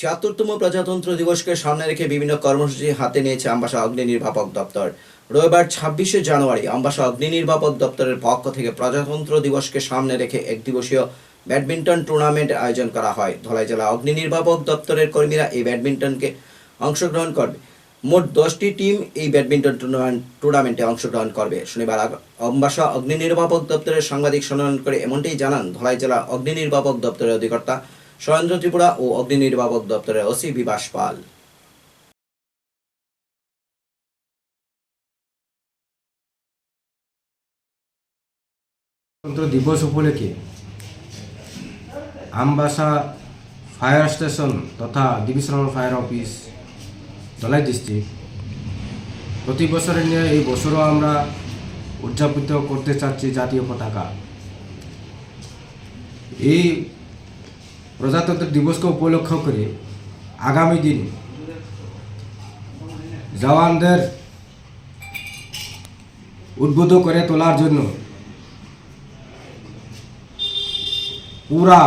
ছিয়াত্তরতম প্রজাতন্ত্র দিবসকে সামনে রেখে বিভিন্ন কর্মসূচি হাতে নিয়েছে আমবাসা অগ্নি নির্বাপক দপ্তর। রবিবার ছাব্বিশে জানুয়ারি আমবাসা অগ্নি নির্বাপক দপ্তরের পক্ষ থেকে প্রজাতন্ত্র দিবসকে সামনে রেখে এক দিবসীয় ব্যাডমিন্টন টুর্নামেন্ট আয়োজন করা হয়। ধলাই জেলা অগ্নি নির্বাপক দপ্তরের কর্মীরা এই ব্যাডমিন্টনকে অংশগ্রহণ করবে। মোট দশটি টিম এই ব্যাডমিন্টন টুর্নামেন্ট অংশগ্রহণ করবে। শনিবার আমবাসা অগ্নি নির্বাপক দপ্তরের সাংবাদিক সম্মেলন করে এমনটাই জানান ধলাই জেলা অগ্নি নির্বাপক দপ্তরের অধিকর্তা সরেন্দ্র ত্রিপুরা ও অগ্নি নির্বাপক দপ্তরের ওসি বিবাস পাল। গণতন্ত্র দিবস উপলক্ষে আমবাসা ফায়ার স্টেশন তথা divisional fire office Dhalai district প্রতি বছরের নিয়ে এই বছরও আমরা উদযাপিত করতে চাচ্ছি জাতীয় পতাকা। এই প্রজাতন্ত্র দিবসকে উপলক্ষ করে আগামী দিন জওয়ানদের উদ্বুদ্ধ করে তোলার জন্য পুরা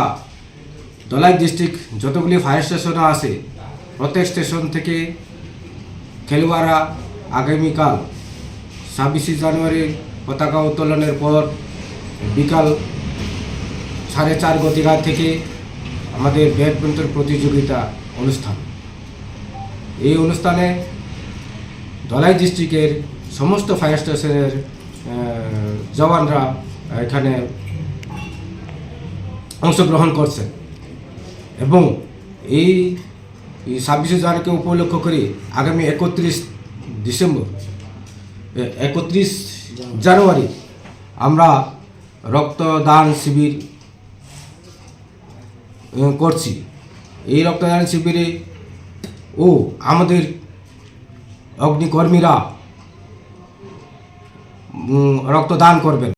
দলাই ডিস্ট্রিক্ট যতগুলি ফায়ার স্টেশন আছে, প্রত্যেক স্টেশন থেকে খেলোয়াড়রা আগামীকাল ছাব্বিশে জানুয়ারি পতাকা উত্তোলনের পর বিকাল সাড়ে চার গতিকাল থেকে আমাদের ব্যাডমিন্টন প্রতিযোগিতা অনুষ্ঠান। এই অনুষ্ঠানে ধলাই ডিস্ট্রিক্টের সমস্ত ফায়ার স্টেশনের জওয়ানরা এখানে অংশগ্রহণ করছেন। এবং এই ছাব্বিশে জানুয়ারিকে উপলক্ষ করে আগামী একত্রিশ ডিসেম্বর একত্রিশ জানুয়ারি আমরা রক্তদান শিবির করছি। এই রক্তদান শিবিরে ও আমাদের অগ্নিকর্মীরা রক্তদান করবেন।